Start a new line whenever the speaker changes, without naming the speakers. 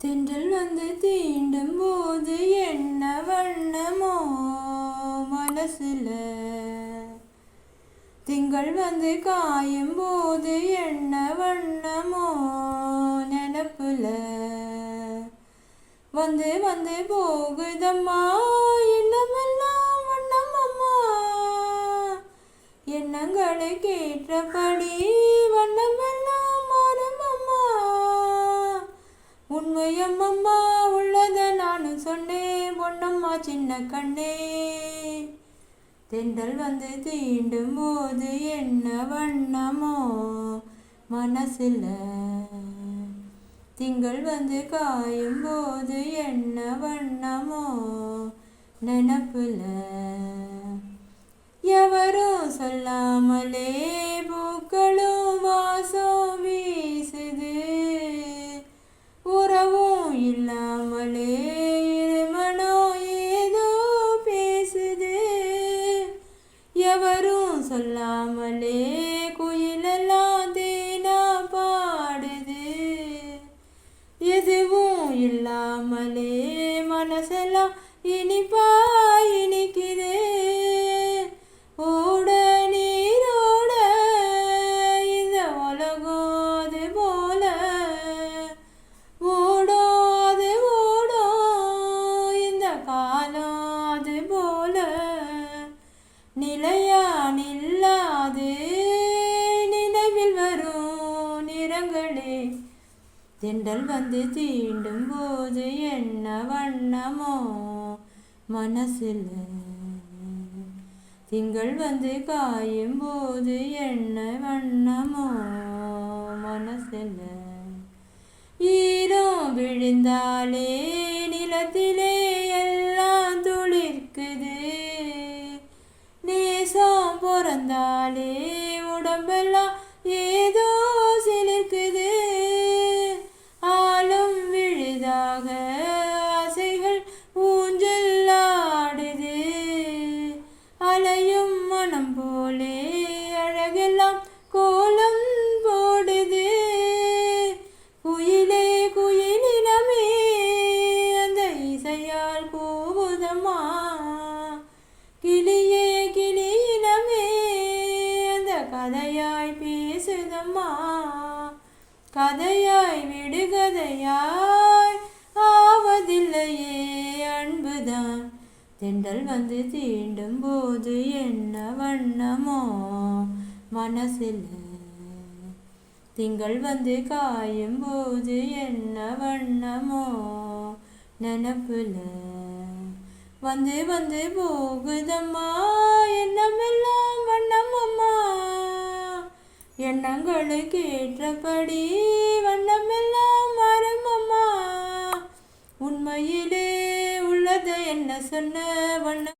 தென்றல் வந்து தீண்டும் போது என்ன வண்ணமோ மனசுல? திங்கள் வந்து காயும் போது என்ன வண்ணமோ நினப்புல? வந்து வந்து போகுதம்மா இன்னமெல்லாம் வண்ணம் அம்மா எண்ணங்களை கேட்டபடி வண்ணமெல்லாம் மாறும் அம்மா உண்மையம்மம்மா உள்ளத நானும் சொன்னேன். பொன்னம்மா சின்ன கண்ணே. தென்றல் வந்து தீண்டும் போது என்ன வண்ணமோ மனசில் திங்கள் வந்து காயும் போது என்ன வண்ணமோ நினப்புல எவரும் சொல்லாமலே பூக்களும் எவரும் சொல்லாமலே குயிலெல்லாம் தேனா பாடுது. எதுவும் இல்லாமலே மனசெல்லாம் இனிப்பா இனிக்குது. ஓட நீரோட இந்த உலகோது போல ஓடாது ஓடும். இந்த காலம் அது போல நிலைய தெண்டல் வந்து தீண்டும் போது என்ன வண்ணமோ மனசில். திங்கள் வந்து காயும் போது என்ன வண்ணமோ மனசில். ஈரம் விழுந்தாலே நிலத்திலே எல்லாம் துளிர்க்குது. நேசம் பிறந்தாலே உடம்பெல்லாம் அழகெல்லாம் கோலம் போடுது. குயிலே குயிலினமே அந்த இசையால் கூவுதம்மா. கிளியே கிளியினமே அந்த கதையாய் பேசுதம்மா. கதையாய் விடுகதையாய் ஆவதில்லையே அன்புதான். தென்றல் வந்து தீண்டும் போது என்ன வண்ணமோ. மனசில். திங்கள் வந்து காயும் போது என்ன வண்ணமோ நினப்புல. வந்து வந்து போகுதம்மா எண்ணமெல்லாம் வண்ணமம்மா. எண்ணங்களுக்கு ஏற்றபடி வண்ணமெல்லாம் மரமம்மா உண்மையிலே உள்ளதை என்ன சொன்ன வண்ணம்?